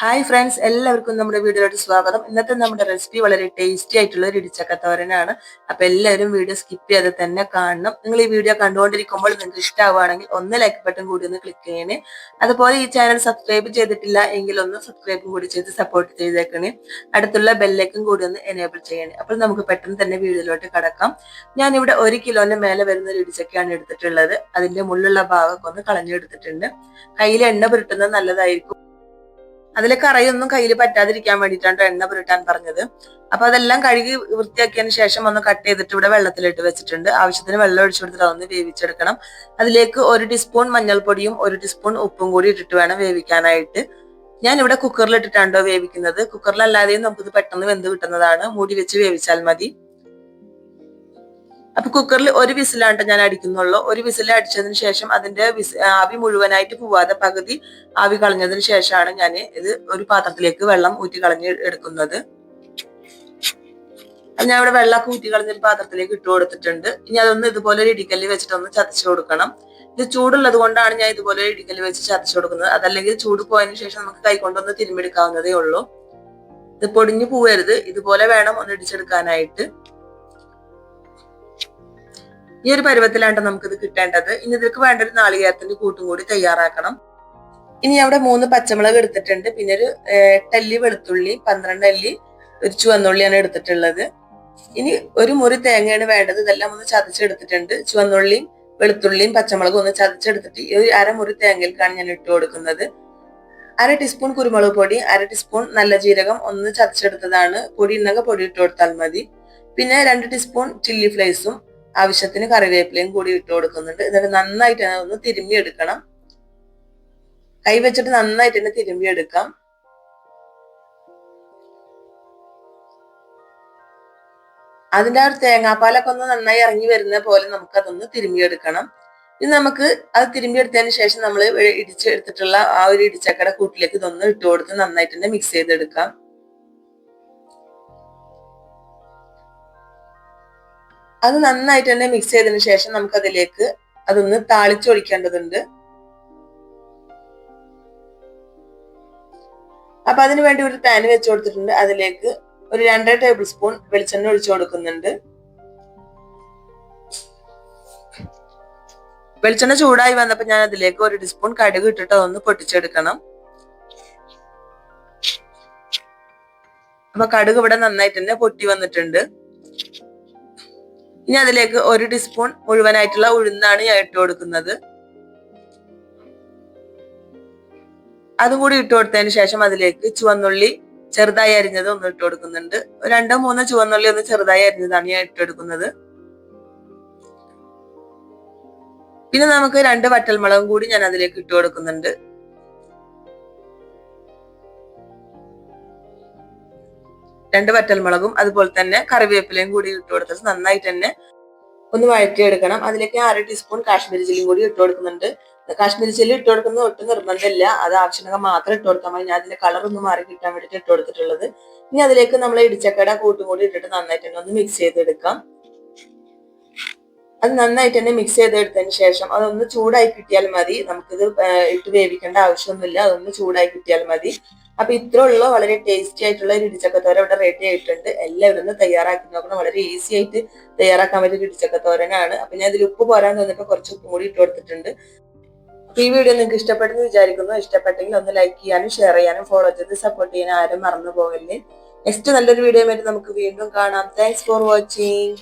Hi friends എല്ലാവർക്കും നമ്മുടെ വീഡിയോയിലോട്ട് സ്വാഗതം. ഇന്നത്തെ നമ്മുടെ റെസിപ്പി വളരെ ടേസ്റ്റി ആയിട്ടുള്ള ഒരു ഇടിച്ചക്കത്തോരനാണ്. അപ്പൊ എല്ലാവരും വീഡിയോ സ്കിപ്പ് ചെയ്ത് തന്നെ കാണണം. നിങ്ങൾ ഈ വീഡിയോ കണ്ടുകൊണ്ടിരിക്കുമ്പോൾ നിങ്ങൾക്ക് ഇഷ്ടമാവുകയാണെങ്കിൽ ഒന്ന് ലൈക്ക് ബട്ടൺ കൂടി ഒന്ന് ക്ലിക്ക് ചെയ്യണേ. അതുപോലെ ഈ ചാനൽ സബ്സ്ക്രൈബ് ചെയ്തിട്ടില്ല എങ്കിൽ ഒന്ന് സബ്സ്ക്രൈബും കൂടി ചെയ്ത് സപ്പോർട്ട് ചെയ്തേക്കണേ. അടുത്തുള്ള ബെല്ലേക്കും കൂടി ഒന്ന് എനേബിൾ ചെയ്യണേ. അപ്പോൾ നമുക്ക് പെട്ടെന്ന് തന്നെ വീഡിയോയിലോട്ട് കടക്കാം. ഞാൻ ഇവിടെ ഒരു കിലോന് മേലെ വരുന്ന ഒരു ഇടിച്ചക്കയാണ് എടുത്തിട്ടുള്ളത്. അതിന്റെ മുള്ളുള്ള ഭാഗമൊക്കെ ഒന്ന് കളഞ്ഞെടുത്തിട്ടുണ്ട്. കയ്യിൽ എണ്ണ പുരട്ടുന്നത് നല്ലതായിരിക്കും. അതിലെ കറയൊന്നും കയ്യിൽ പറ്റാതിരിക്കാൻ വേണ്ടിയിട്ടാണ് എണ്ണ പുരട്ടാൻ പറഞ്ഞത്. അപ്പൊ അതെല്ലാം കഴുകി വൃത്തിയാക്കിയതിന് ശേഷം ഒന്ന് കട്ട് ചെയ്തിട്ട് ഇവിടെ വെള്ളത്തിലിട്ട് വെച്ചിട്ടുണ്ട്. ആവശ്യത്തിന് വെള്ളം ഒഴിച്ചു കൊടുത്തിട്ട് അതൊന്ന് വേവിച്ചെടുക്കണം. അതിലേക്ക് ഒരു ടീസ്പൂൺ മഞ്ഞൾപ്പൊടിയും ഒരു ടീസ്പൂൺ ഉപ്പും കൂടി ഇട്ടിട്ട് വേണം വേവിക്കാനായിട്ട്. ഞാൻ ഇവിടെ കുക്കറിൽ ഇട്ടിട്ടാണ്ടോ വേവിക്കുന്നത്. കുക്കറിലല്ലാതെയും നമുക്കിത് പെട്ടെന്ന് വെന്ത് കിട്ടുന്നതാണ്. മൂടി വെച്ച് വേവിച്ചാൽ മതി. അപ്പൊ കുക്കറിൽ ഒരു വിസിലാണ്ട് ഞാൻ അടിക്കുന്നുള്ളൂ. ഒരു വിസിൽ അടിച്ചതിന് ശേഷം അതിന്റെ ആവി മുഴുവനായിട്ട് പോവാതെ പകുതി ആവി കളഞ്ഞതിന് ശേഷമാണ് ഞാൻ ഇത് ഒരു പാത്രത്തിലേക്ക് വെള്ളം ഊറ്റി കളഞ്ഞ് എടുക്കുന്നത്. ഞാൻ ഇവിടെ വെള്ളമൊക്കെ ഊറ്റി കളഞ്ഞൊരു പാത്രത്തിലേക്ക് ഇട്ട് കൊടുത്തിട്ടുണ്ട്. ഇനി അതൊന്ന് ഇതുപോലെ ഒരു ഇടിക്കല്ല് വെച്ചിട്ടൊന്ന് ചതച്ചു കൊടുക്കണം. ഇത് ചൂടുള്ളത് കൊണ്ടാണ് ഞാൻ ഇതുപോലെ ഒരു ഇടിക്കല്ല് വെച്ച് ചതച്ചു കൊടുക്കുന്നത്. അതല്ലെങ്കിൽ ചൂട് പോയതിനു ശേഷം നമുക്ക് കൈകൊണ്ടൊന്ന് തിരുമ്മെടുക്കാവുന്നതേ ഉള്ളൂ. ഇത് പൊടിഞ്ഞു പോവരുത്. ഇതുപോലെ വേണം ഒന്ന് ഇടിച്ചെടുക്കാനായിട്ട്. ഈ ഒരു പരുവത്തിലാണ് നമുക്കിത് കിട്ടേണ്ടത്. ഇനി ഇതിലേക്ക് വേണ്ട ഒരു നാളികേരത്തിന്റെ കൂട്ടും കൂടി തയ്യാറാക്കണം. ഇനി അവിടെ മൂന്ന് പച്ചമുളക് എടുത്തിട്ടുണ്ട്. പിന്നെ ഒരു എട്ടല്ലി വെളുത്തുള്ളി പന്ത്രണ്ട് അല്ലി ഒരു ചുവന്നുള്ളിയാണ് എടുത്തിട്ടുള്ളത്. ഇനി ഒരു മുറി തേങ്ങയാണ് വേണ്ടത്. ഇതെല്ലാം ഒന്ന് ചതച്ചെടുത്തിട്ടുണ്ട്. ചുവന്നുള്ളിയും വെളുത്തുള്ളിയും പച്ചമുളകും ഒന്ന് ചതച്ചെടുത്തിട്ട് ഒരു അരമുറി തേങ്ങയിലേക്കാണ് ഞാൻ ഇട്ട് കൊടുക്കുന്നത്. അര ടീസ്പൂൺ കുരുമുളക് പൊടി അര ടീസ്പൂൺ നല്ല ജീരകം ഒന്ന് ചതച്ചെടുത്തതാണ്. പൊടി ഉണ്ടെങ്കിൽ പൊടി ഇട്ട് കൊടുത്താൽ മതി. പിന്നെ രണ്ട് ടീസ്പൂൺ ചില്ലി ഫ്ലേസും ആവശ്യത്തിന് കറിവേപ്പിലയും കൂടി ഇട്ട് കൊടുക്കുന്നുണ്ട്. എന്നിട്ട് നന്നായിട്ട് ഒന്ന് തിരുമ്പി എടുക്കണം കൈ വെച്ചിട്ട് നന്നായിട്ട് തന്നെ തിരുമ്പി എടുക്കാം അതിന്റെ ആ ഒരു തേങ്ങാപ്പാലൊക്കെ ഒന്ന് നന്നായി ഇറങ്ങി വരുന്ന പോലെ നമുക്ക് അതൊന്ന് തിരുമ്മിയെടുക്കണം. ഇനി നമുക്ക് അത് തിരുമ്മിയെടുത്തതിന് ശേഷം നമ്മൾ ഇടിച്ചെടുത്തിട്ടുള്ള ആ ഒരു ഇടിച്ചക്കട കൂട്ടിലേക്ക് ഇതൊന്ന് ഇട്ട് കൊടുത്ത് നന്നായിട്ട് തന്നെ മിക്സ് ചെയ്തെടുക്കാം. അത് നന്നായിട്ട് തന്നെ മിക്സ് ചെയ്തതിന് ശേഷം നമുക്ക് അതിലേക്ക് അതൊന്ന് താളിച്ചൊഴിക്കേണ്ടതുണ്ട്. അപ്പൊ അതിനു വേണ്ടി ഒരു പാൻ വെച്ച് കൊടുത്തിട്ടുണ്ട്. അതിലേക്ക് ഒരു രണ്ടര ടേബിൾ സ്പൂൺ വെളിച്ചെണ്ണ ഒഴിച്ചു കൊടുക്കുന്നുണ്ട്. വെളിച്ചെണ്ണ ചൂടായി വന്നപ്പോ ഞാൻ അതിലേക്ക് ഒരു ടീസ്പൂൺ കടുക് ഇട്ടിട്ട് അതൊന്ന് പൊട്ടിച്ചെടുക്കണം. അപ്പൊ കടുക് ഇവിടെ നന്നായിട്ട് തന്നെ പൊട്ടി വന്നിട്ടുണ്ട്. ഇനി അതിലേക്ക് ഒരു ടീസ്പൂൺ മുഴുവനായിട്ടുള്ള ഉഴുന്നാണ് ഞാൻ ഇട്ട് കൊടുക്കുന്നത്. അതും കൂടി ഇട്ട് കൊടുത്തതിന് ശേഷം അതിലേക്ക് ചുവന്നുള്ളി ചെറുതായി അരിഞ്ഞത് ഒന്ന് ഇട്ട് കൊടുക്കുന്നുണ്ട്. രണ്ടോ മൂന്നോ ചുവന്നുള്ളി ഒന്ന് ചെറുതായി അരിഞ്ഞതാണ് ഞാൻ ഇട്ട് കൊടുക്കുന്നത്. പിന്നെ നമുക്ക് രണ്ട് വറ്റൽമുളകും കൂടി ഞാൻ അതിലേക്ക് ഇട്ട് കൊടുക്കുന്നുണ്ട്. രണ്ട് വറ്റൽമുളകും അതുപോലെ തന്നെ കറിവേപ്പിലയും കൂടി ഇട്ട് കൊടുത്തിട്ട് നന്നായിട്ട് തന്നെ ഒന്ന് വഴറ്റിയെടുക്കണം. അതിലേക്ക് അര ടീസ്പൂൺ കാശ്മീരി ചില്ലിയും കൂടി ഇട്ട് കൊടുക്കുന്നുണ്ട്. കാശ്മീരി ചില്ലി ഇട്ട് കൊടുക്കുന്നത് ഒട്ടും നിർബന്ധമില്ല. അത് ആവശ്യമുണ്ടെങ്കിൽ മാത്രം ഇട്ട് കൊടുത്താൽ മതി. ഞാൻ അതിന്റെ കളർ ഒന്ന് മാറി കിട്ടാൻ വേണ്ടിയിട്ട് ഇട്ട് കൊടുത്തിട്ടുള്ളത്. ഇനി അതിലേക്ക് നമ്മൾ ഇടിച്ചക്കട കൂട്ടും കൂടി ഇട്ടിട്ട് നന്നായിട്ട് ഒന്ന് മിക്സ് ചെയ്തെടുക്കാം. അത് നന്നായിട്ട് തന്നെ മിക്സ് ചെയ്തെടുത്തതിന് ശേഷം അതൊന്ന് ചൂടായി കിട്ടിയാൽ മതി. നമുക്കിത് ഇട്ട് വേവിക്കേണ്ട ആവശ്യമൊന്നുമില്ല. അതൊന്ന് ചൂടായി കിട്ടിയാൽ മതി. അപ്പൊ ഇത്ര ഉള്ള വളരെ ടേസ്റ്റി ആയിട്ടുള്ള ഒരു ഇടിച്ചക്കത്തോര ഇവിടെ റെഡി ആയിട്ടുണ്ട്. എല്ലാവരും ഒന്ന് തയ്യാറാക്കി നോക്കണം. വളരെ ഈസി ആയിട്ട് തയ്യാറാക്കാൻ പറ്റിയ ഇടിച്ചക്കത്തോരനാണ്. അപ്പൊ ഞാൻ ഇതിൽ ഉപ്പ് പോരാൻ തോന്നിയപ്പോ കുറച്ച് ഉപ്പ് കൂടി ഇട്ട് കൊടുത്തിട്ടുണ്ട്. ഈ വീഡിയോ നിങ്ങൾക്ക് ഇഷ്ടപ്പെട്ടെന്ന് വിചാരിക്കുന്നു. ഇഷ്ടപ്പെട്ടെങ്കിൽ ഒന്ന് ലൈക്ക് ചെയ്യാനും ഷെയർ ചെയ്യാനും ഫോളോ ചെയ്ത് സപ്പോർട്ട് ചെയ്യാനും ആരും മറന്നു പോകല്ലേ. നെക്സ്റ്റ് നല്ലൊരു വീഡിയോ ആയിട്ട് നമുക്ക് വീണ്ടും കാണാം. Thanks for watching